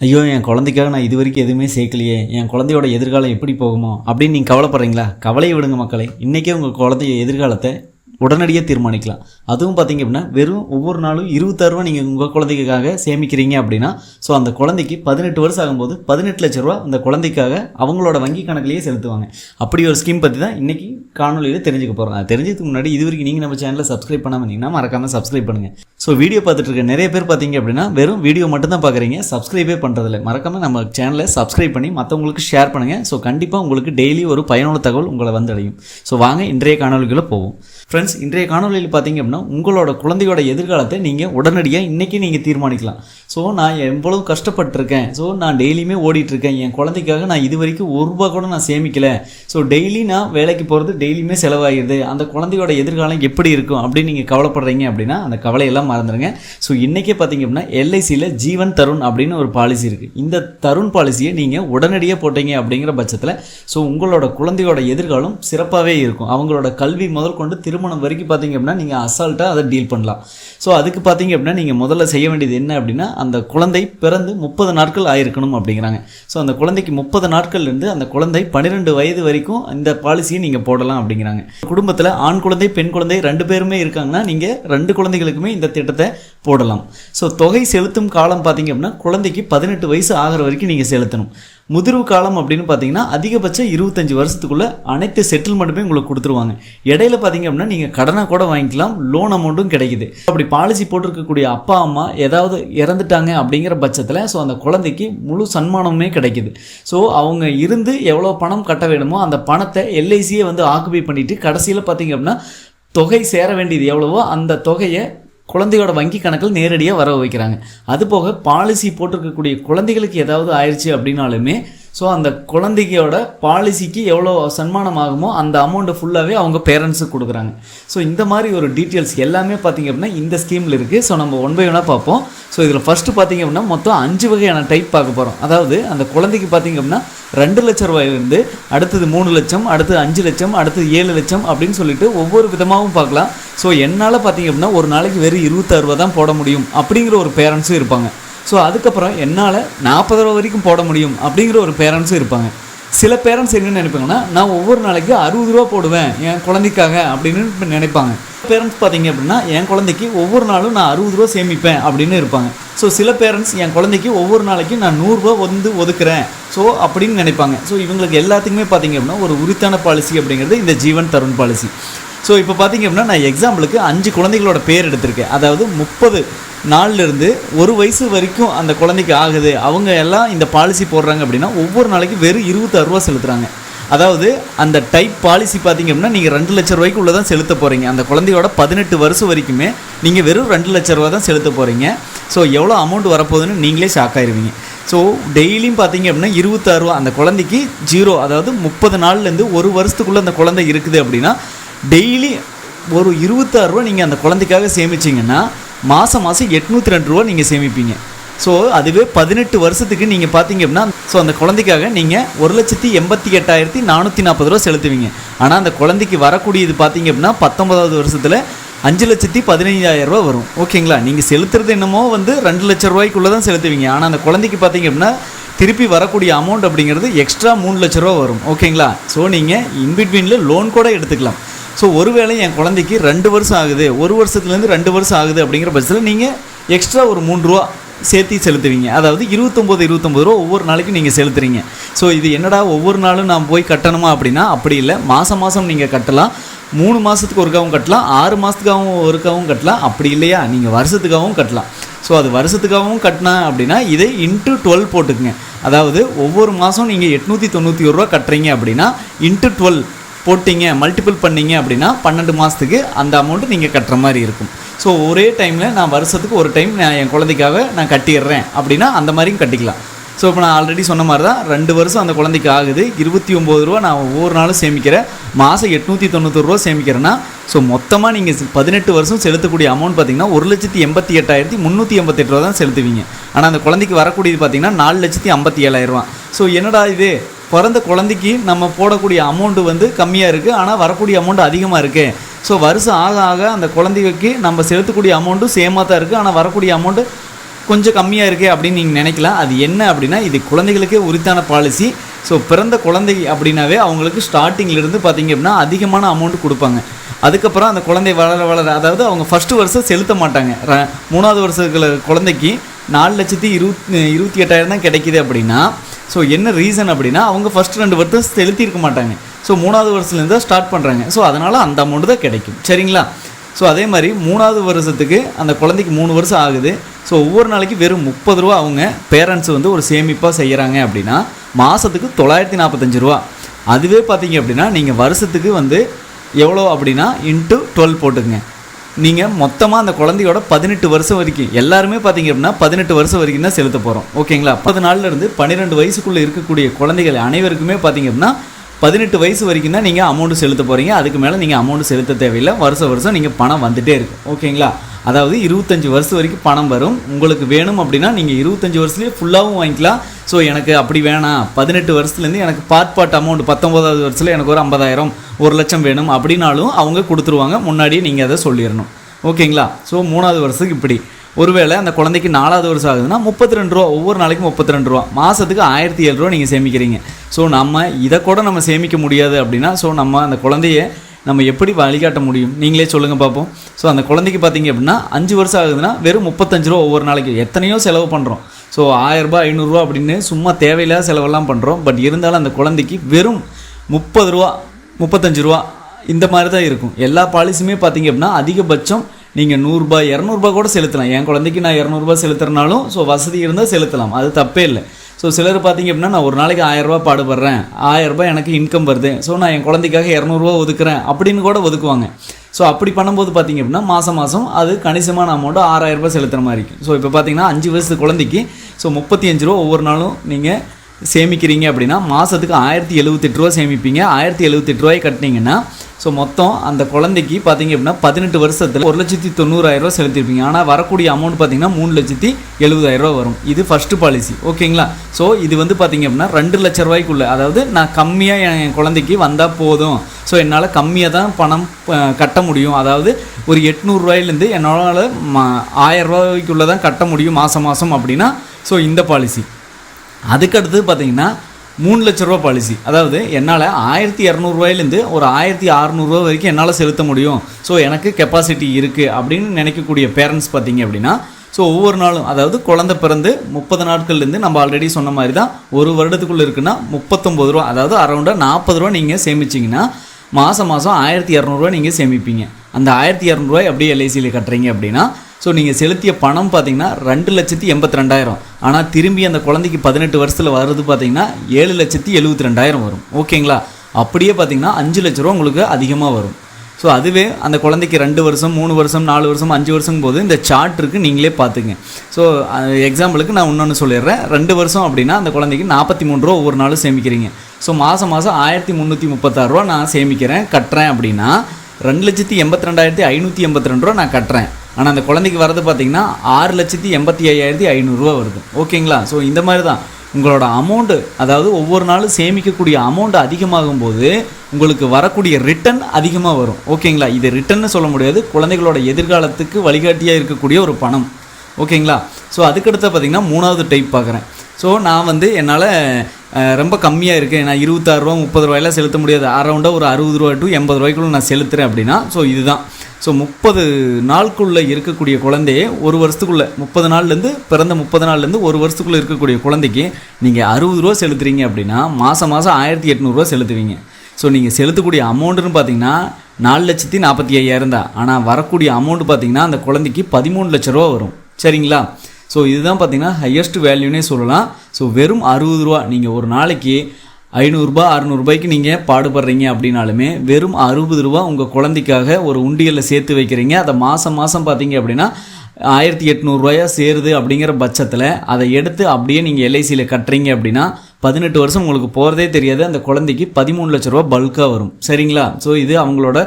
ஐயோ என் குழந்தைக்காக நான் இது வரைக்கும் எதுவுமே சேர்க்கலையே. என் குழந்தையோட எதிர்காலம் எப்படி போகுமோ அப்படின்னு நீங்கள் கவலைப்படுறீங்களா? கவலையை விடுங்க மக்களை. இன்றைக்கே உங்கள் குழந்தைய எதிர்காலத்தை உடனடியாக தீர்மானிக்கலாம். அதுவும் பார்த்தீங்க அப்படின்னா வெறும் ஒவ்வொரு நாளும் இருபத்தாறு ரூபா நீங்கள் உங்கள் குழந்தைக்காக சேமிக்கிறீங்க அப்படின்னா ஸோ அந்த குழந்தைக்கு பதினெட்டு வருஷம் ஆகும்போது பதினெட்டு லட்ச ரூபா அந்த குழந்தைக்காக அவங்களோட வங்கி கணக்குலேயே செலுத்துவாங்க. அப்படி ஒரு ஸ்கீம் பற்றி தான் இன்றைக்கி காணொலியில் தெரிஞ்சுக்க போகிறோம் அது தெரிஞ்சதுக்கு முன்னாடி இது வரைக்கும் நீங்கள் நம்ம சேனலில் சப்ஸ்கிரைப் பண்ணாமல் இருந்தீங்கன்னா மறக்காமல் சப்ஸ்கிரைப் பண்ணுங்கள் ஸோ வீடியோ பார்த்துட்டு இருக்க நிறைய பேர் பார்த்தீங்க அப்படின்னா வெறும் வீடியோ மட்டும் தான் பார்க்குறீங்க சப்ஸ்கிரைபே பண்ணுறதில்ல மறக்காமல் நம்ம சேனலை சப்ஸ்கிரைப் பண்ணி மற்றவங்களுக்கு ஷேர் பண்ணுங்கள் ஸோ கண்டிப்பாக உங்களுக்கு டெய்லி ஒரு பயனுள்ள தகவல் உங்களை வந்தடையும். ஸோ வாங்க இன்றைய காணொலிக்குள்ளே போவோம். ஃப்ரெண்ட்ஸ் இன்றைய காணொலியில் பார்த்தீங்க அப்படின்னா உங்களோட குழந்தையோட எதிர்காலத்தை நீங்கள் உடனடியாக இன்றைக்கி நீங்கள் தீர்மானிக்கலாம். ஸோ நான் எவ்வளவு கஷ்டப்பட்டிருக்கேன். ஸோ நான் டெய்லியுமே ஓடிட்டுருக்கேன். என் குழந்தைக்காக நான் இது வரைக்கும் ஒரு ரூபா கூட நான் சேமிக்கலை. ஸோ டெய்லி நான் வேலைக்கு போகிறது டெய்லியுமே செலவாகிடுது அந்த குழந்தையோட எதிர்காலம் எப்படி இருக்கும் அப்படின்னு நீங்கள் கவலைப்படுறீங்க அப்படின்னா அந்த கவலையெல்லாம் மறந்துடுங்க ஸோ இன்றைக்கே பார்த்தீங்க அப்படின்னா எல்ஐசியில் ஜீவன் தருண் அப்படின்னு ஒரு பாலிசி இருக்குது இந்த தருண் பாலிசியை நீங்கள் உடனடியாக போட்டீங்க அப்படிங்கிற பட்சத்தில் ஸோ உங்களோட குழந்தையோட எதிர்காலம் சிறப்பாகவே இருக்கும். அவங்களோட கல்வி முதல் கொண்டு திருமணம் வரைக்கும் பார்த்தீங்க அப்படின்னா நீங்கள் அசால்ட்டாக அதை டீல் பண்ணலாம். ஸோ அதுக்கு பார்த்தீங்க அப்படின்னா நீங்கள் முதல்ல செய்ய வேண்டியது என்ன அப்படின்னா அந்த குழந்தை பிறந்து முப்பது நாட்கள் ஆயிருக்கணும் அப்படிங்கிறாங்க. ஸோ அந்த குழந்தைக்கு முப்பது நாட்கள்லேருந்து அந்த குழந்தை பன்னிரெண்டு வயது வரைக்கும் இந்த பாலிசியை நீங்கள் போடலாம் அப்படிங்கிறாங்க. குடும்பத்தில் ஆண் குழந்தை பெண் குழந்தை ரெண்டு பேருமே இருக்காங்கன்னா நீங்கள் ரெண்டு குழந்தைகளுக்குமே இந்த திட்டத்தை போடலாம். ஸோ தொகை செலுத்தும் காலம் பார்த்தீங்க அப்படின்னா குழந்தைக்கு பதினெட்டு வயசு ஆகிற வரைக்கும் நீங்கள் செலுத்தணும். முதிர்வு காலம் அப்படின்னு பார்த்தீங்கன்னா அதிகபட்சம் இருபத்தஞ்சி வருஷத்துக்குள்ளே அனைத்து செட்டில்மெண்ட்டுமே உங்களுக்கு கொடுத்துருவாங்க. இடையில பார்த்தீங்க அப்படின்னா நீங்கள் கடனாக கூட வாங்கிக்கலாம் லோன் அமௌண்ட்டும் கிடைக்குது. அப்படி பாலிசி போட்டிருக்கக்கூடிய அப்பா அம்மா ஏதாவது இறந்துட்டாங்க அப்படிங்கிற பட்சத்தில் ஸோ அந்த குழந்தைக்கு முழு சன்மானமுமே கிடைக்குது. ஸோ அவங்க இருந்து எவ்வளோ பணம் கட்ட வேணுமோ அந்த பணத்தை எல்ஐசியே வந்து ஆக்குபை பண்ணிவிட்டு கடைசியில் பார்த்தீங்க அப்படின்னா தொகை சேர வேண்டியது எவ்வளவோ அந்த தொகையை குழந்தையோட வங்கி கணக்கில் நேரடியாக வர வைக்கிறாங்க. அது போக பாலிசி போட்டிருக்கக்கூடிய குழந்தைகளுக்கு ஏதாவது ஆயிடுச்சு அப்படின்னாலுமே ஸோ அந்த குழந்தையோட பாலிசிக்கு எவ்வளோ சன்மானம் ஆகுமோ அந்த அமௌண்ட்டை ஃபுல்லாகவே அவங்க பேரண்ட்ஸுக்கு கொடுக்குறாங்க. ஸோ இந்த மாதிரி ஒரு டீட்டெயில்ஸ் எல்லாமே பார்த்தீங்க அப்படின்னா இந்த ஸ்கீமில் இருக்குது ஸோ நம்ம ஒன் பை ஒன்னாக பார்ப்போம். ஸோ இதில் ஃபஸ்ட்டு பார்த்தீங்க அப்படின்னா மொத்தம் அஞ்சு வகையான டைப் பார்க்க போகிறோம் அதாவது அந்த குழந்தைக்கு பார்த்தீங்க அப்படின்னா ரெண்டு லட்ச ரூபாயிலிருந்து அடுத்தது மூணு லட்சம் அடுத்தது அஞ்சு லட்சம் அடுத்தது ஏழு லட்சம் அப்படின்னு சொல்லிட்டு ஒவ்வொரு விதமாகவும் பார்க்கலாம். ஸோ என்னால் பார்த்தீங்க அப்படின்னா ஒரு நாளைக்கு வெறும் இருபத்தாறு ரூபா தான் போட முடியும் அப்படிங்கிற ஒரு பேரண்ட்ஸும் இருப்பாங்க. ஸோ அதுக்கப்புறம் என்னால் நாற்பது ரூபா வரைக்கும் போட முடியும் அப்படிங்கிற ஒரு பேரண்ட்ஸும் இருப்பாங்க. சில பேரண்ட்ஸ் என்ன நினைப்பாங்கன்னா நான் ஒவ்வொரு நாளைக்கு அறுபது ரூபா போடுவேன் என் குழந்தைக்காக அப்படின்னு நினைப்பாங்க. பேரண்ட்ஸ் பார்த்தீங்க அப்படின்னா என் குழந்தைக்கு ஒவ்வொரு நாளும் நான் அறுபது ரூபா சேமிப்பேன் அப்படின்னு இருப்பாங்க. ஸோ சில பேரண்ட்ஸ் என் குழந்தைக்கு ஒவ்வொரு நாளைக்கும் நான் நூறுரூவா வந்து ஒதுக்குறேன். ஸோ அப்படின்னு நினைப்பாங்க. ஸோ இவங்களுக்கு எல்லாத்துக்குமே பார்த்தீங்க அப்படின்னா ஒரு உரித்தான பாலிசி அப்படிங்கிறது இந்த ஜீவன் தருண் பாலிசி ஸோ இப்போ பார்த்தீங்க அப்படின்னா நான் எக்ஸாம்பிளுக்கு அஞ்சு குழந்தைகளோட பேர் எடுத்திருக்கேன். அதாவது முப்பது நாள்லேருந்து ஒரு வயசு வரைக்கும் அந்த குழந்தைக்கு ஆகுது. அவங்க எல்லாம் இந்த பாலிசி போடுறாங்க அப்படின்னா ஒவ்வொரு நாளைக்கு வெறும் இருபத்தாறு ரூபா செலுத்துகிறாங்க அதாவது அந்த டைப் பாலிசி பார்த்தீங்க அப்படின்னா நீங்கள் ரெண்டு லட்ச ரூபாய்க்கு உள்ள தான் செலுத்த போகிறீங்க அந்த குழந்தையோட பதினெட்டு வருஷம் வரைக்குமே நீங்கள் வெறும் ரெண்டு லட்ச ரூபா தான் செலுத்த போகிறீங்க ஸோ எவ்வளோ அமௌண்ட் வரப்போகுதுன்னு நீங்களே ஷாக் ஆயிடுவீங்க ஸோ டெய்லியும் பார்த்தீங்க அப்படின்னா இருபத்தாறு ரூபா அந்த குழந்தைக்கு ஜீரோ அதாவது முப்பது நாள்லேருந்து ஒரு வருஷத்துக்குள்ளே அந்த குழந்தை இருக்குது அப்படின்னா டெய்லி ஒரு இருபத்தாறு ரூபா நீங்கள் அந்த குழந்தைக்காக சேமிச்சிங்கன்னா மாதம் மாதம் எட்நூற்றி ரெண்டு ரூபா நீங்கள் சேமிப்பீங்க. ஸோ அதுவே பதினெட்டு வருஷத்துக்கு நீங்கள் பார்த்தீங்க அப்படின்னா ஸோ அந்த குழந்தைக்காக நீங்கள் ஒரு லட்சத்தி எண்பத்தி எட்டாயிரத்தி நானூற்றி நாற்பது ரூபா செலுத்துவீங்க. ஆனால் அந்த குழந்தைக்கு வரக்கூடியது பார்த்தீங்க அப்படின்னா பத்தொன்பதாவது வருஷத்தில் அஞ்சு லட்சத்தி பதினைஞ்சாயிரரூபா வரும். ஓகேங்களா? நீங்கள் செலுத்துறது என்னமோ வந்து ரெண்டு லட்ச ரூபாய்க்குள்ளே தான் செலுத்துவீங்க. ஆனால் அந்த குழந்தைக்கு பார்த்தீங்க அப்படின்னா திருப்பி வரக்கூடிய அமௌண்ட் அப்படிங்கிறது எக்ஸ்ட்ரா மூணு லட்ச ரூபா வரும். ஓகேங்களா? ஸோ நீங்கள் இன்பிட்வீனில் லோன் கூட எடுத்துக்கலாம். ஸோ ஒருவேளை என் குழந்தைக்கு ரெண்டு வருஷம் ஆகுது. ஒரு வருஷத்துலேருந்து ரெண்டு வருஷம் ஆகுது அப்படிங்கிற பட்சத்தில் நீங்கள் எக்ஸ்ட்ரா ஒரு மூணு ரூபா சேர்த்து செலுத்துவீங்க. அதாவது இருபத்தொம்போது இருபத்தொம்பது ரூபா ஒவ்வொரு நாளைக்கு நீங்கள் செலுத்துறீங்க. ஸோ இது என்னடா ஒவ்வொரு நாளும் நான் போய் கட்டணுமா அப்படின்னா அப்படி இல்லை. மாதம் மாதம் நீங்கள் கட்டலாம். மூணு மாதத்துக்கு ஒருக்காவும் கட்டலாம். ஆறு மாதத்துக்காகவும் ஒருக்காவும் கட்டலாம். அப்படி இல்லையா? நீங்கள் வருஷத்துக்காகவும் கட்டலாம். ஸோ அது வருஷத்துக்காகவும் கட்டினா அப்படின்னா இதை இன்ட்டு டுவெல் போட்டுக்குங்க. அதாவது ஒவ்வொரு மாதம் நீங்கள் எட்நூற்றி தொண்ணூற்றி ஒரு ரூபா கட்டுறீங்க அப்படின்னா இன்ட்டு டுவெல் போட்டிங்க மல்டிபிள் பண்ணீங்க அப்படின்னா பன்னெண்டு மாதத்துக்கு அந்த அமௌண்ட்டு நீங்கள் கட்டுற மாதிரி இருக்கும். ஸோ ஒரே டைமில் நான் வருஷத்துக்கு ஒரு டைம் நான் என் குழந்தைக்காக நான் கட்டிடுறேன் அப்படின்னா அந்த மாதிரியும் கட்டிக்கலாம். ஸோ இப்போ நான் ஆல்ரெடி சொன்ன மாதிரி தான் ரெண்டு வருஷம் அந்த குழந்தைக்கு ஆகுது. இருபத்தி ஒம்பது ரூபா நான் ஒவ்வொரு நாளும் சேமிக்கிறேன். மாதம் எட்நூற்றி தொண்ணூத்தொரு ரூபா சேமிக்கிறேன்னா ஸோ மொத்தமாக நீங்கள் பதினெட்டு வருஷம் செலுத்தக்கூடிய அமௌண்ட் பார்த்தீங்கன்னா ஒரு லட்சத்தி எண்பத்தி எட்டாயிரத்தி முந்நூற்றி எண்பத்தெட்டு ரூபா தான் செலுத்துவீங்க. ஆனால் அந்த குழந்தைக்கு வரக்கூடியது பார்த்தீங்கன்னா நாலு லட்சத்தி ஐம்பத்தி ஏழாயிரம் ரூபா. ஸோ என்னடா இது? பிறந்த குழந்தைக்கு நம்ம போடக்கூடிய அமௌண்ட்டு வந்து கம்மியாக இருக்குது ஆனால் வரக்கூடிய அமௌண்ட் அதிகமாக இருக்குது ஸோ வருஷம் ஆக ஆக அந்த குழந்தைக்கு நம்ம செலுத்தக்கூடிய அமௌண்ட்டும் சேமாக தான் இருக்குது ஆனால் வரக்கூடிய அமௌண்ட்டு கொஞ்சம் கம்மியாக இருக்கே அப்படின்னு நீங்கள் நினைக்கலாம். அது என்ன அப்படின்னா இது குழந்தைகளுக்கே உரித்தான பாலிசி ஸோ பிறந்த குழந்தை அப்படின்னாவே அவங்களுக்கு ஸ்டார்டிங்லேருந்து பார்த்தீங்க அப்படின்னா அதிகமான அமௌண்ட் கொடுப்பாங்க. அதுக்கப்புறம் அந்த குழந்தை வளர வளர அதாவது அவங்க ஃபஸ்ட்டு வருஷம் செலுத்த மாட்டாங்க. ர- மூணாவது வருஷத்துல குழந்தைக்கு நாலு லட்சத்தி இருபத்தி இருபத்தி எட்டாயிரம் தான் கிடைக்குது அப்படின்னா ஸோ என்ன ரீசன் அப்படின்னா அவங்க ஃபஸ்ட் ரெண்டு வருஷம் செலுத்தியிருக்க மாட்டாங்க. ஸோ மூணாவது வருஷத்துலேருந்து தான் ஸ்டார்ட் பண்ணுறாங்க ஸோ அதனால் அந்த அமௌண்ட் தான் கிடைக்கும். சரிங்களா? ஸோ அதே மாதிரி மூணாவது வருஷத்துக்கு அந்த குழந்தைக்கு மூணு வருஷம் ஆகுது. ஸோ ஒவ்வொரு நாளைக்கு வெறும் முப்பது ரூபா அவங்க பேரண்ட்ஸ் வந்து ஒரு சேமிப்பாக செய்கிறாங்க அப்படின்னா மாதத்துக்கு தொள்ளாயிரத்தி நாற்பத்தஞ்சு ரூபா. அதுவே பார்த்தீங்க அப்படின்னா நீங்கள் வருஷத்துக்கு வந்து எவ்வளோ அப்படின்னா இன்ட்டு டுவெல் போட்டுக்குங்க. நீங்கள் மொத்தமாக அந்த குழந்தையோட பதினெட்டு வருஷம் வரைக்கும் எல்லாருமே பார்த்தீங்க அப்படின்னா பதினெட்டு வருஷம் வரைக்கும் தான் செலுத்த போகிறோம் ஓகேங்களா? பத்து நாள்லேருந்து பன்னிரெண்டு வயசுக்குள்ளே இருக்கக்கூடிய குழந்தைகள் அனைவருக்குமே பார்த்தீங்க அப்படின்னா பதினெட்டு வயசு வரைக்கும் தான் நீங்கள் அமௌண்ட் செலுத்த போகிறீங்க அதுக்கு மேலே நீங்கள் அமௌண்ட் செலுத்த தேவையில்லை. வருஷம் வருஷம் நீங்கள் பணம் வந்துகிட்டே இருக்கும். ஓகேங்களா? அதாவது இருபத்தஞ்சி வருஷம் வரைக்கும் பணம் வரும். உங்களுக்கு வேணும் அப்படின்னா நீங்கள் இருபத்தஞ்சி வருஷத்துலேயே ஃபுல்லாகவும் வாங்கிக்கலாம். ஸோ எனக்கு அப்படி வேணாம். பதினெட்டு வருஷத்துலேருந்து எனக்கு பார்ட் பார்ட் அமௌண்ட் பத்தொம்போதாவது வருஷத்தில் எனக்கு ஒரு ஐம்பதாயிரம் ஒரு லட்சம் வேணும் அப்படின்னாலும் அவங்க கொடுத்துருவாங்க. முன்னாடியே நீங்கள் அதை சொல்லிடணும். ஓகேங்களா? ஸோ மூணாவது வருஷத்துக்கு இப்படி. ஒருவேளை அந்த குழந்தைக்கு நாலாவது வருஷம் ஆகுதுன்னா முப்பத்தி ரெண்டு ரூபா ஒவ்வொரு நாளைக்கும் முப்பத்தி ரெண்டு ரூபா. மாதத்துக்கு ஆயிரத்தி ஏழு ரூபா நீங்கள் சேமிக்கிறீங்க. ஸோ நம்ம இதை கூட நம்ம சேமிக்க முடியாது அப்படின்னா ஸோ நம்ம அந்த குழந்தைய நம்ம எப்படி வழிகாட்ட முடியும்? நீங்களே சொல்லுங்கள் பார்ப்போம் ஸோ அந்த குழந்தைக்கு பார்த்தீங்க அப்படின்னா அஞ்சு வருஷம் ஆகுதுன்னா வெறும் முப்பத்தஞ்சு ரூபா ஒவ்வொரு நாளைக்கு. எத்தனையோ செலவு பண்ணுறோம் ஸோ ஆயிரரூபா ஐநூறுரூவா அப்படின்னு சும்மா தேவையில்லாத செலவெல்லாம் பண்ணுறோம் பட் இருந்தாலும் அந்த குழந்தைக்கு வெறும் முப்பது ரூபா முப்பத்தஞ்சு ரூபா இந்த மாதிரி தான் இருக்கும். எல்லா பாலிசியுமே பார்த்தீங்க அப்படின்னா அதிகபட்சம் நீங்கள் நூறுரூபா இரநூறுபா கூட செலுத்தலாம். என் குழந்தைக்கு நான் இரநூறுபா செலுத்துறனாலும் ஸோ வசதி இருந்தால் செலுத்தலாம். அது தப்பே இல்லை. ஸோ சிலர் பார்த்தீங்க அப்படின்னா நான் ஒரு நாளைக்கு ஆயரூபா பாடுபடுறேன். ஆயரரூபா எனக்கு இன்கம் வருது. ஸோ நான் என் குழந்தைக்காக இரநூறுவா ஒதுக்குறேன் அப்படின்னு கூட ஒதுக்குவாங்க. ஸோ அப்படி பண்ணும்போது பார்த்தீங்க அப்படின்னா மாதம் மாதம் அது கணிசமான அமௌண்ட்டு ஆறாயிரரூபா செலுத்துகிற மாதிரி இருக்கும். ஸோ இப்போ பார்த்தீங்கன்னா அஞ்சு வயசு குழந்தைக்கு ஸோ முப்பத்தி அஞ்சு ரூபா ஒவ்வொரு நாளும் நீங்கள் சேமிக்கிறீங்க அப்படின்னா மாதத்துக்கு ஆயிரத்தி எழுபத்தெட்டு ரூபா சேமிப்பீங்க. ஆயிரத்தி எழுபத்தெட்டு ரூபாய் கட்டினீங்கன்னா ஸோ மொத்தம் அந்த குழந்தைக்கு பார்த்தீங்க அப்படின்னா பதினெட்டு வருஷத்தில் ஒரு லட்சத்தி தொண்ணூறாயிரம் ரூபா செலுத்திருப்பீங்க ஆனால் வரக்கூடிய அமௌண்ட் பார்த்தீங்கன்னா மூணு லட்சத்தி எழுபதாயிரம் ரூபா வரும். இது ஃபஸ்ட்டு பாலிசி ஓகேங்களா ஸோ இது வந்து பார்த்தீங்க அப்படின்னா ரெண்டு லட்ச ரூபாய்க்குள்ளே அதாவது நான் கம்மியாக என் குழந்தைக்கு வந்தால் போதும். ஸோ என்னால் கம்மியாக தான் பணம் கட்ட முடியும். அதாவது ஒரு எட்நூறுரூவாயிலேருந்து என்னால் ம தான் கட்ட முடியும் மாதம் மாதம் அப்படின்னா. ஸோ இந்த பாலிசி அதுக்கடுத்து பார்த்தீங்கன்னா மூணு லட்ச ரூபா பாலிசி அதாவது என்னால் ஆயிரத்தி இரநூறுவாயிலேருந்து ஒரு ஆயிரத்தி அறநூறுவா வரைக்கும் என்னால் செலுத்த முடியும். ஸோ எனக்கு கெப்பாசிட்டி இருக்குது அப்படின்னு நினைக்கக்கூடிய பேரண்ட்ஸ் பார்த்தீங்க அப்படின்னா ஸோ ஒவ்வொரு நாளும் அதாவது குழந்த பிறந்து முப்பது நாட்கள்லேருந்து நம்ம ஆல்ரெடி சொன்ன மாதிரி தான் ஒரு வருடத்துக்குள்ளே இருக்குன்னா முப்பத்தொம்பது ரூபா அதாவது அரௌண்டாக நாற்பது ரூபா நீங்கள் சேமிச்சிங்கன்னா மாதம் மாதம் ஆயிரத்தி இரநூறுவா நீங்கள் சேமிப்பீங்க. அந்த ஆயிரத்தி இரநூறுவாய் அப்படியே எல்ஐசியில் கட்டுறீங்க அப்படின்னா ஸோ நீங்கள் செலுத்திய பணம் பார்த்தீங்கன்னா ரெண்டு லட்சத்தி எண்பத்தி ரெண்டாயிரம் ஆனால் திரும்பி அந்த குழந்தைக்கு பதினெட்டு வருஷத்தில் வருது பார்த்தீங்கன்னா ஏழு லட்சத்தி எழுபத்தி ரெண்டாயிரம் வரும். ஓகேங்களா? அப்படியே பார்த்தீங்கன்னா அஞ்சு லட்ச ரூபா உங்களுக்கு அதிகமாக வரும். ஸோ அதுவே அந்த குழந்தைக்கு ரெண்டு வருஷம் மூணு வருஷம் நாலு வருஷம் அஞ்சு வருஷம் போது இந்த சார்ட்ருக்கு நீங்களே பார்த்துங்க ஸோ எக்ஸாம்பிளுக்கு நான் இன்னொன்று சொல்லிடுறேன். ரெண்டு வருஷம் அப்படின்னா அந்த குழந்தைக்கு நாற்பத்தி மூணு ரூபா ஒவ்வொரு நாளும் சேமிக்கிறீங்க. ஸோ மாதம் மாதம் ஆயிரத்தி முந்நூற்றி முப்பத்தாறு ரூபா நான் சேமிக்கிறேன் கட்டுறேன் அப்படின்னா ரெண்டு லட்சத்தி எண்பத்தி ரெண்டாயிரத்தி ஐநூற்றி எண்பத்தி ரெண்டு ரூபா நான் கட்டுறேன். ஆனால் அந்த குழந்தைக்கு வரது பார்த்தீங்கன்னா ஆறு லட்சத்தி எண்பத்தி ஐயாயிரத்தி ஐநூறுரூவா வருது. ஓகேங்களா? ஸோ இந்த மாதிரி தான். உங்களோட அமௌண்ட்டு அதாவது ஒவ்வொரு நாளும் சேமிக்கக்கூடிய அமௌண்ட் அதிகமாகும் போது உங்களுக்கு வரக்கூடிய ரிட்டர்ன் அதிகமாக வரும். ஓகேங்களா? இது ரிட்டர்ன்னு சொல்ல முடியாது. குழந்தைகளோட எதிர்காலத்துக்கு வழிகாட்டியாக இருக்கக்கூடிய ஒரு பணம். ஓகேங்களா? ஸோ அதுக்கடுத்து பார்த்தீங்கன்னா மூணாவது டைப் பார்க்குறேன் ஸோ நான் வந்து என்னால் ரொம்ப கம்மியாக இருக்குது நான் இருபத்தாறுரூவா முப்பது ரூபாயெல்லாம் செலுத்த முடியாது. அரௌண்டாக ஒரு அறுபது ரூபா டு எண்பது ரூபாய்க்குள்ள நான் செலுத்துறேன் அப்படின்னா ஸோ இதுதான். ஸோ முப்பது நாளுக்குள்ளே இருக்கக்கூடிய குழந்தையே ஒரு வருஷத்துக்குள்ளே முப்பது நாள்லேருந்து பிறந்த முப்பது நாள்லேருந்து ஒரு வருஷத்துக்குள்ளே இருக்கக்கூடிய குழந்தைக்கு நீங்கள் அறுபது ரூபா செலுத்துறீங்க அப்படின்னா மாதம் மாதம் ஆயிரத்தி எட்நூறுரூவா செலுத்துவீங்க. ஸோ நீங்கள் செலுத்தக்கூடிய அமௌண்ட்டுன்னு பார்த்தீங்கன்னா நாலு லட்சத்தி நாற்பத்தி ஐயாயிரம் தான். ஆனால் வரக்கூடிய அமௌண்ட் பார்த்தீங்கன்னா அந்த குழந்தைக்கு பதிமூணு லட்ச ரூபா வரும். சரிங்களா? ஸோ இதுதான் பார்த்தீங்கன்னா ஹையஸ்ட் வேல்யூனே சொல்லலாம். ஸோ வெறும் அறுபது ரூபா நீங்கள் ஒரு நாளைக்கு ஐநூறுரூபா அறநூறுபாய்க்கு நீங்கள் பாடுபடுறீங்க அப்படின்னாலுமே வெறும் அறுபது ரூபா உங்கள் குழந்தைக்காக ஒரு உண்டியலில் சேர்த்து வைக்கிறீங்க. அதை மாதம் மாதம் பார்த்தீங்க அப்படின்னா ஆயிரத்தி எட்நூறுரூவாயா சேருது அப்படிங்கிற பட்சத்தில் அதை எடுத்து அப்படியே நீங்கள் எல்ஐசியில் கட்டுறீங்க அப்படின்னா பதினெட்டு வருஷம் உங்களுக்கு போகிறதே தெரியாது. அந்த குழந்தைக்கு பதிமூணு லட்ச ரூபா பல்காக வரும். சரிங்களா? ஸோ இது அவங்களோட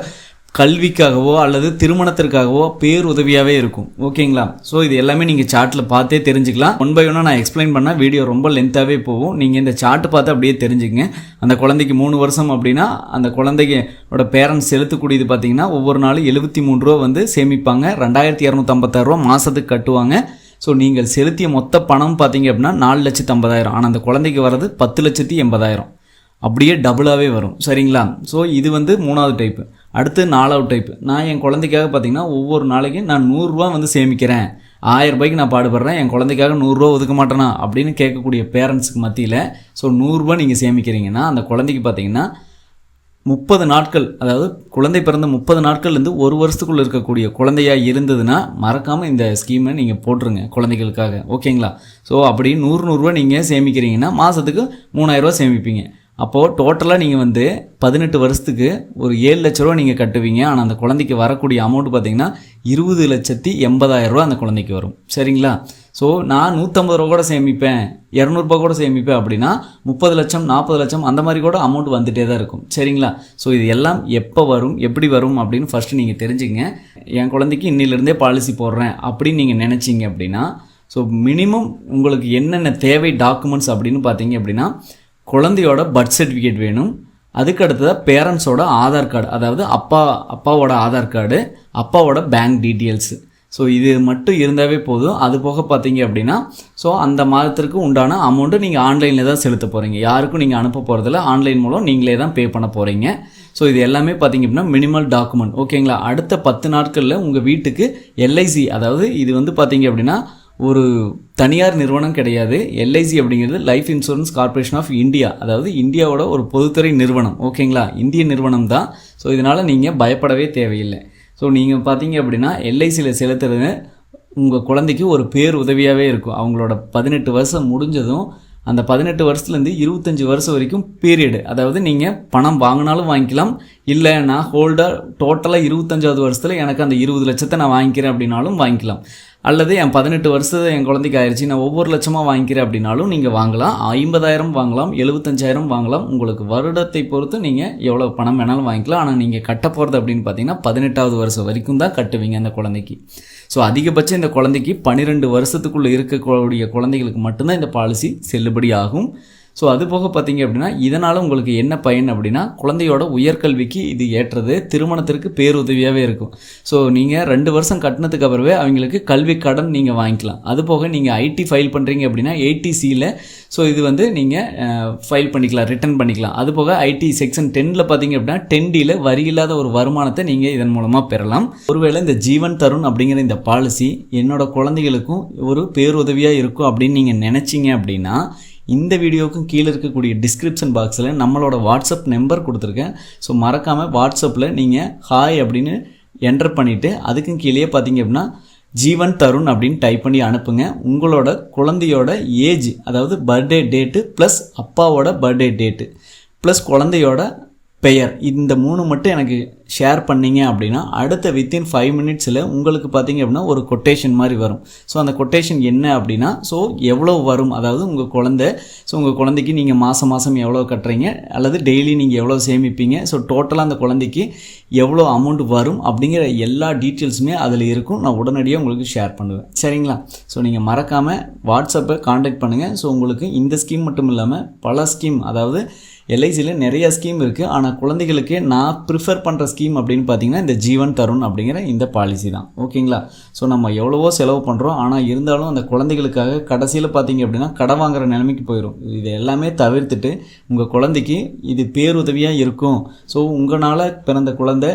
கல்விக்காகவோ அல்லது திருமணத்திற்காகவோ பேருதவியாகவே இருக்கும். ஓகேங்களா? ஸோ இது எல்லாமே நீங்கள் சார்ட்டில் பார்த்தே தெரிஞ்சுக்கலாம். ஒன் பை ஒன்னாக நான் எக்ஸ்பிளைன் பண்ணால் வீடியோ ரொம்ப லென்த்தாகவே போகும். நீங்கள் இந்த சார்ட் பார்த்து அப்படியே தெரிஞ்சுக்கங்க. அந்த குழந்தைக்கு மூணு வருஷம் அப்படின்னா அந்த குழந்தைகளோட பேரண்ட்ஸ் செலுத்தக்கூடியது பார்த்தீங்கன்னா ஒவ்வொரு நாளும் எழுபத்தி மூணு ரூபா வந்து சேமிப்பாங்க. ரெண்டாயிரத்தி இரநூத்தம்பத்தாறு ரூபா மாதத்துக்கு கட்டுவாங்க. ஸோ நீங்கள் செலுத்திய மொத்த பணம் பார்த்தீங்க அப்படின்னா நாலு லட்சத்து ஐம்பதாயிரம். ஆனால் அந்த குழந்தைக்கு வர்றது பத்து லட்சத்தி எண்பதாயிரம். அப்படியே டபுளாகவே வரும். சரிங்களா? ஸோ இது வந்து மூணாவது டைப்பு அடுத்து நாலாவது டைப் நான் என் குழந்தைக்காக பார்த்தீங்கன்னா ஒவ்வொரு நாளைக்கும் நான் நூறுரூவா வந்து சேமிக்கிறேன். ஆயிரம் ரூபாய்க்கு நான் பாடுபடுறேன் என் குழந்தைக்காக நூறுரூவா ஒதுக்க மாட்டேனா அப்படின்னு கேட்கக்கூடிய பேரண்ட்ஸுக்கு மத்தியில் ஸோ நூறுரூவா நீங்கள் சேமிக்கிறீங்கன்னா அந்த குழந்தைக்கு பார்த்தீங்கன்னா முப்பது நாட்கள் அதாவது குழந்தை பிறந்த முப்பது நாட்கள்லேருந்து ஒரு வருஷத்துக்குள்ளே இருக்கக்கூடிய குழந்தையா இருந்ததுன்னா மறக்காமல் இந்த ஸ்கீமை நீங்கள் போட்டுருங்க குழந்தைகளுக்காக. ஓகேங்களா ஸோ அப்படி நூறு நூறுரூவா நீங்கள் சேமிக்கிறீங்கன்னா மாதத்துக்கு மூணாயிரரூவா சேமிப்பீங்க. அப்போது டோட்டலாக நீங்கள் வந்து பதினெட்டு வருஷத்துக்கு ஒரு ஏழு லட்ச ரூபா நீங்கள் கட்டுவீங்க. ஆனால் அந்த குழந்தைக்கு வரக்கூடிய அமௌண்ட் பார்த்தீங்கன்னா இருபது லட்சத்தி எண்பதாயிரம் ரூபா அந்த குழந்தைக்கு வரும். சரிங்களா? ஸோ நான் நூற்றம்பது ரூபா கூட சேமிப்பேன். இரநூறுபா கூட சேமிப்பேன் அப்படின்னா முப்பது லட்சம் நாற்பது லட்சம் அந்த மாதிரி கூட அமௌண்ட் வந்துட்டே தான் இருக்கும். சரிங்களா? ஸோ இது எல்லாம் எப்போ வரும் எப்படி வரும் அப்படின்னு ஃபஸ்ட்டு நீங்கள் தெரிஞ்சுங்க என் குழந்தைக்கு இன்னிலிருந்தே பாலிசி போடுறேன் அப்படின்னு நீங்கள் நினச்சிங்க அப்படின்னா ஸோ மினிமம் உங்களுக்கு என்னென்ன தேவை டாக்குமெண்ட்ஸ் அப்படின்னு பார்த்தீங்க அப்படின்னா குழந்தையோட பர்த் சர்டிஃபிகேட் வேணும். அதுக்கு அடுத்ததாக பேரண்ட்ஸோட ஆதார் கார்டு அதாவது அப்பா அப்பாவோட ஆதார் கார்டு அப்பாவோட பேங்க் டீட்டெயில்ஸு ஸோ இது மட்டும் இருந்தாவே போதும். அது போக பார்த்தீங்க அப்படின்னா ஸோ அந்த மாதத்திற்கு உண்டான அமௌண்ட்டு நீங்கள் ஆன்லைனில் தான் செலுத்த போகிறீங்க யாருக்கும் நீங்கள் அனுப்ப போகிறதில்ல ஆன்லைன் மூலம் நீங்களே தான் பே பண்ண போகிறீங்க ஸோ இது எல்லாமே பார்த்தீங்க அப்படின்னா மினிமல் டாக்குமெண்ட் ஓகேங்களா அடுத்த பத்து நாட்களில் உங்கள் வீட்டுக்கு எல்ஐசி அதாவது இது வந்து பார்த்தீங்க அப்படின்னா ஒரு தனியார் நிறுவனம் கிடையாது. எல்ஐசி அப்படிங்கிறது life insurance corporation of India அதாவது இந்தியாவோட ஒரு பொதுத்துறை நிறுவனம். ஓகேங்களா? இந்திய நிறுவனம் தான். ஸோ இதனால் நீங்கள் பயப்படவே தேவையில்லை. ஸோ நீங்கள் பார்த்தீங்க அப்படின்னா எல்ஐசியில் செலுத்துறது உங்கள் குழந்தைக்கு ஒரு பேர் உதவியாகவே இருக்கும். அவங்களோட பதினெட்டு வருஷம் முடிஞ்சதும் அந்த பதினெட்டு வருஷத்துலேருந்து இருபத்தஞ்சி வருஷம் வரைக்கும் பீரியடு அதாவது நீங்கள் பணம் வாங்கினாலும் வாங்கிக்கலாம் இல்லை நான் ஹோல்டர் டோட்டலாக இருபத்தஞ்சாவது வருஷத்தில் எனக்கு அந்த இருபது லட்சத்தை நான் வாங்கிக்கிறேன் அப்படின்னாலும் வாங்கிக்கலாம். அல்லது என் பதினெட்டு வருஷத்தை என் குழந்தைக்கு ஆயிடுச்சு நான் ஒவ்வொரு லட்சமாக வாங்கிக்கிறேன் அப்படின்னாலும் நீங்கள் வாங்கலாம். ஐம்பதாயிரம் வாங்கலாம் எழுபத்தஞ்சாயிரம் வாங்கலாம். உங்களுக்கு வருடத்தை பொறுத்து நீங்கள் எவ்வளோ பணம் வேணாலும் வாங்கிக்கலாம். ஆனால் நீங்கள் கட்ட போகிறது அப்படின்னு பார்த்தீங்கன்னா பதினெட்டாவது வருஷம் வரைக்கும் தான் கட்டுவீங்க அந்த குழந்தைக்கு. ஸோ அதிகபட்சம் இந்த குழந்தைக்கு பன்னிரெண்டு வருஷத்துக்குள்ளே இருக்கக்கூடிய குழந்தைகளுக்கு மட்டும்தான் இந்த பாலிசி செல்லுபடி ஆகும் ஸோ அது போக பார்த்தீங்க அப்படின்னா இதனால் உங்களுக்கு என்ன பயன் அப்படின்னா குழந்தையோட உயர்கல்விக்கு இது ஏற்றது திருமணத்திற்கு பேருதவியாகவே இருக்கும். ஸோ நீங்கள் ரெண்டு வருஷம் கட்டினதுக்கு அப்புறமே அவங்களுக்கு கல்வி கடன் நீங்கள் வாங்கிக்கலாம். அது போக நீங்கள் ஐடி ஃபைல் பண்ணுறீங்க அப்படின்னா ஏடிசியில் ஸோ இது வந்து நீங்கள் ஃபைல் பண்ணிக்கலாம் ரிட்டர்ன் பண்ணிக்கலாம். அது போக ஐடி செக்ஷன் டெனில் பார்த்தீங்க அப்படின்னா டென் டியில் வரி இல்லாத ஒரு வருமானத்தை நீங்கள் இதன் மூலமாக பெறலாம். ஒருவேளை இந்த ஜீவன் தருண் அப்படிங்கிற இந்த பாலிசி என்னோட குழந்தைகளுக்கும் ஒரு பேருதவியாக இருக்கும் அப்படின்னு நீங்கள் நினச்சிங்க அப்படின்னா இந்த வீடியோவுக்கும் கீழே இருக்கக்கூடிய டிஸ்கிரிப்ஷன் பாக்ஸில் நம்மளோட வாட்ஸ்அப் நம்பர் கொடுத்துருக்கேன். ஸோ மறக்காமல் வாட்ஸ்அப்பில் நீங்கள் ஹாய் அப்படின்னு என்டர் பண்ணிவிட்டு அதுக்கும் கீழே பார்த்தீங்க அப்படின்னா ஜீவன் தருண் அப்படின்னு டைப் பண்ணி அனுப்புங்க. உங்களோட குழந்தையோட ஏஜ் அதாவது பர்த்டே டேட்டு ப்ளஸ் அப்பாவோட பர்த்டே டேட்டு ப்ளஸ் குழந்தையோட பெயர். இந்த மூணு மட்டும் எனக்கு ஷேர் பண்ணீங்க அப்படின்னா அடுத்த வித்தின் ஃபைவ் மினிட்ஸில் உங்களுக்கு பார்த்தீங்க அப்படின்னா ஒரு கொட்டேஷன் மாதிரி வரும். ஸோ அந்த கொட்டேஷன் என்ன அப்படின்னா ஸோ எவ்வளோ வரும்? அதாவது உங்கள் குழந்தை ஸோ உங்கள் குழந்தைக்கு நீங்கள் மாதம் மாதம் எவ்வளோ கட்டுறீங்க? அல்லது டெய்லி நீங்கள் எவ்வளோ சேமிப்பீங்க? ஸோ டோட்டலாக அந்த குழந்தைக்கு எவ்வளோ அமௌண்ட் வரும்? அப்படிங்கிற எல்லா டீட்டெயில்ஸுமே அதில் இருக்கும். நான் உடனடியாக உங்களுக்கு ஷேர் பண்ணுவேன். சரிங்களா? ஸோ நீங்கள் மறக்காமல் வாட்ஸ்அப்பை காண்டாக்ட் பண்ணுங்கள் ஸோ உங்களுக்கு இந்த ஸ்கீம் மட்டும் இல்லாமல் பல ஸ்கீம் அதாவது எல்ஐசியில் நிறைய ஸ்கீம் இருக்குது ஆனால் குழந்தைகளுக்கு நான் ப்ரிஃபர் பண்ணுற ஸ்கீம் அப்படின்னு பார்த்தீங்கன்னா இந்த ஜீவன் தருண் அப்படிங்கிற இந்த பாலிசி தான். ஓகேங்களா? ஸோ நம்ம எவ்வளவோ செலவு பண்ணுறோம் ஆனால் இருந்தாலும் அந்த குழந்தைகளுக்காக கடைசியில் பார்த்தீங்க அப்படின்னா கடை வாங்குற நிலைமைக்கு போயிடும் இது எல்லாமே தவிர்த்துட்டு உங்கள் குழந்தைக்கு இது பேருதவியாக இருக்கும். ஸோ உங்களால் பிறந்த குழந்தை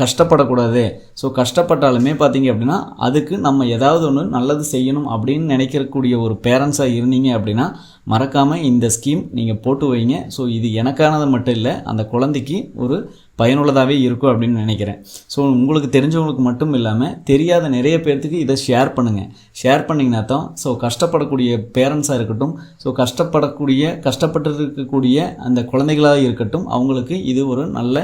கஷ்டப்படக்கூடாது. ஸோ கஷ்டப்பட்டாலுமே பார்த்தீங்க அப்படின்னா அதுக்கு நம்ம ஏதாவது ஒன்று நல்லது செய்யணும் அப்படின்னு நினைக்கக்கூடிய ஒரு பேரண்ட்ஸாக இருந்தீங்க அப்படின்னா மறக்காமல் இந்த ஸ்கீம் நீங்கள் போட்டு வைங்க. ஸோ இது எனக்கானது மட்டும் இல்லை அந்த குழந்தைக்கு ஒரு பயனுள்ளதாகவே இருக்கும் அப்படின்னு நினைக்கிறேன். ஸோ உங்களுக்கு தெரிஞ்சவங்களுக்கு மட்டும் இல்லாமல் தெரியாத நிறைய பேர்த்துக்கு இதை ஷேர் பண்ணுங்கள் ஷேர் பண்ணிங்கன்னா தான் ஸோ கஷ்டப்படக்கூடிய பேரண்ட்ஸாக இருக்கட்டும் ஸோ கஷ்டப்படக்கூடிய கஷ்டப்பட்டு இருக்கக்கூடிய அந்த குழந்தைகளாக இருக்கட்டும் அவங்களுக்கு இது ஒரு நல்ல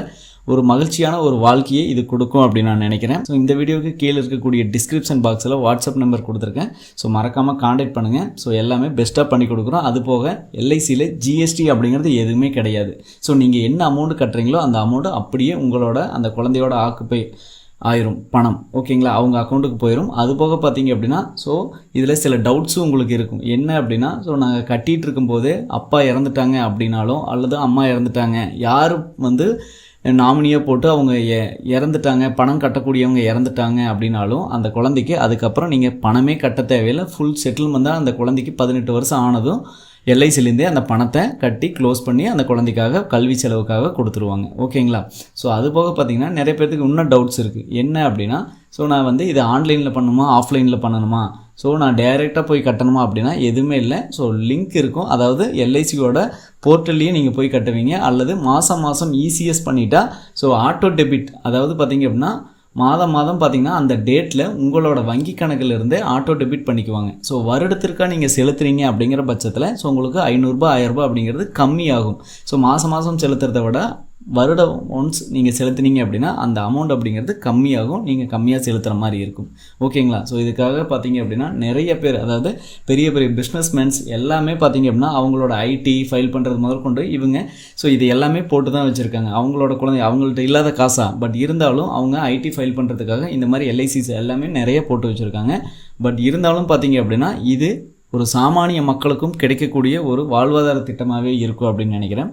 ஒரு மகிழ்ச்சியான ஒரு வாழ்க்கையை இது கொடுக்கும் அப்படின்னு நான் நினைக்கிறேன். ஸோ இந்த வீடியோவுக்கு கீழே இருக்கக்கூடிய டிஸ்கிரிப்ஷன் பாக்ஸில் வாட்ஸ்அப் நம்பர் கொடுத்துருக்கேன். ஸோ மறக்காமல் காண்டாக்ட் பண்ணுங்கள் ஸோ எல்லாமே பெஸ்ட்டாக பண்ணி கொடுக்குறோம். அது போக எல்ஐசியில் ஜிஎஸ்டி அப்படிங்கிறது எதுவுமே கிடையாது. ஸோ நீங்கள் என்ன அமௌண்ட் கட்டுறீங்களோ அந்த அமௌண்ட்டு அப்படியே உங்களோட அந்த குழந்தையோட ஆக்குப்பை ஆயிரும் பணம். ஓகேங்களா அவங்க அக்கௌண்ட்டுக்கு போயிடும் அது போக பார்த்தீங்க அப்படின்னா ஸோ இதில் சில டவுட்ஸும் உங்களுக்கு இருக்கும். என்ன அப்படின்னா ஸோ நாங்கள் கட்டிகிட்டு இருக்கும்போது அப்பா இறந்துட்டாங்க அப்படின்னாலும் அல்லது அம்மா இறந்துட்டாங்க யார் வந்து நாமினியாக போட்டு அவங்க எ- இறந்துட்டாங்க பணம் கட்டக்கூடியவங்க இறந்துட்டாங்க அப்படின்னாலும் அந்த குழந்தைக்கு அதுக்கப்புறம் நீங்கள் பணமே கட்ட தேவையில்லை. ஃபுல் செட்டில்மெண்ட் தான் அந்த குழந்தைக்கு பதினெட்டு வருஷம் ஆனதும் எல்ஐசிலேருந்தே அந்த பணத்தை கட்டி க்ளோஸ் பண்ணி அந்த குழந்தைக்காக கல்வி செலவுக்காக கொடுத்துருவாங்க. ஓகேங்களா? ஸோ அது போக பார்த்தீங்கன்னா நிறைய பேர்த்துக்கு இன்னும் டவுட்ஸ் இருக்குது என்ன அப்படின்னா ஸோ நான் வந்து இது ஆன்லைனில் பண்ணணுமா ஆஃப்லைனில் பண்ணணுமா? ஸோ நான் டைரெக்டாக போய் கட்டணுமா அப்படின்னா எதுவுமே இல்லை. ஸோ லிங்க் இருக்கும். அதாவது எல்ஐசியோட போர்ட்டல்லையே நீங்கள் போய் கட்டுவீங்க. அல்லது மாதம் மாதம் இசிஎஸ் பண்ணிட்டா ஸோ ஆட்டோ டெபிட் அதாவது பார்த்தீங்க அப்படின்னா மாதம் மாதம் பார்த்தீங்கன்னா அந்த டேட்டில் உங்களோட வங்கி கணக்கிலிருந்தே ஆட்டோ டெபிட் பண்ணிக்குவாங்க. ஸோ வருடத்திற்காக நீங்கள் செலுத்துறீங்க அப்படிங்கிற பட்சத்தில் ஸோ உங்களுக்கு ஐநூறுரூபா ஆயிரரூபா அப்படிங்கிறது கம்மியாகும். ஸோ மாதம் மாதம் செலுத்துறதை விட வருடம் ஒன்ஸ் நீங்கள் செலுத்துனீங்க அப்படின்னா அந்த அமௌண்ட் அப்படிங்கிறது கம்மியாகும் நீங்கள் கம்மியாக செலுத்துகிற மாதிரி இருக்கும். ஓகேங்களா? ஸோ இதுக்காக பார்த்தீங்க அப்படின்னா நிறைய பேர் அதாவது பெரிய பெரிய பிஸ்னஸ்மேன்ஸ் எல்லாமே பார்த்தீங்க அப்படின்னா அவங்களோட ஐடி ஃபைல் பண்ணுறது முதற்கொண்டு இவங்க ஸோ இது எல்லாமே போட்டு தான் வச்சுருக்காங்க. அவங்களோட குழந்தை அவங்கள்ட்ட இல்லாத காசா? பட் இருந்தாலும் அவங்க ஐடி ஃபைல் பண்ணுறதுக்காக இந்த மாதிரி எல்ஐசிஸ் எல்லாமே நிறைய போட்டு வச்சுருக்காங்க. பட் இருந்தாலும் பார்த்தீங்க அப்படின்னா இது ஒரு சாமானிய மக்களுக்கும் கிடைக்கக்கூடிய ஒரு வாழ்வாதார திட்டமாகவே இருக்கும் அப்படின்னு நினைக்கிறேன்.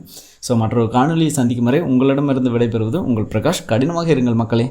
ஸோ மற்றொரு காணொலியை சந்திக்கும் வரை உங்களிடமிருந்து விடைபெறுவது உங்கள் பிரகாஷ். கடினமாக இருங்கள் மக்களே.